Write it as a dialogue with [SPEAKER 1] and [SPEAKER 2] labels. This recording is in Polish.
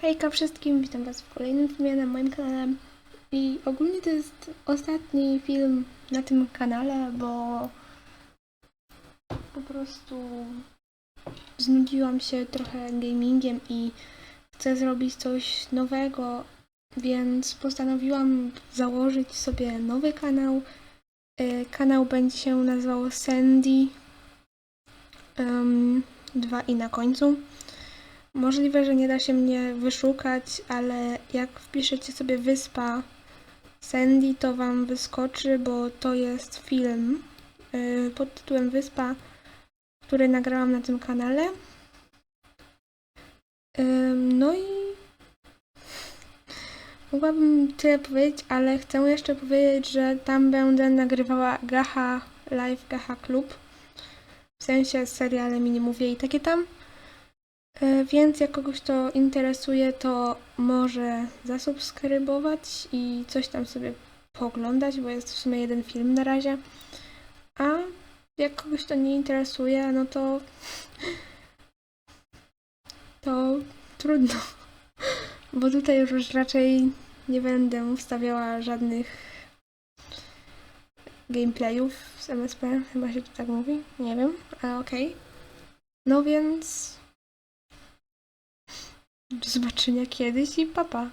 [SPEAKER 1] Hejka wszystkim, witam was w kolejnym filmie na moim kanale. I ogólnie to jest ostatni film na tym kanale, bo po prostu znudziłam się trochę gamingiem i chcę zrobić coś nowego, więc postanowiłam założyć sobie nowy kanał. Y, Kanał będzie się nazywał Sandy. Um, dwa i na końcu. Możliwe, że nie da się mnie wyszukać, ale jak wpiszecie sobie wyspa Sandy, to wam wyskoczy, bo to jest film yy, pod tytułem Wyspa, który nagrałam na tym kanale. No i mogłabym tyle powiedzieć, ale chcę jeszcze powiedzieć, że tam będę nagrywała Gacha Live Gacha Club. W sensie seriale mini mówię i takie tam. E, Więc jak kogoś to interesuje, to może zasubskrybować i coś tam sobie pooglądać, bo jest w sumie jeden film na razie. A jak kogoś to nie interesuje, no to to trudno. Bo tutaj już raczej nie będę wstawiała żadnych gameplayów z MSP, chyba się to tak mówi, nie wiem, ale okej. No więc do zobaczenia kiedyś i papa.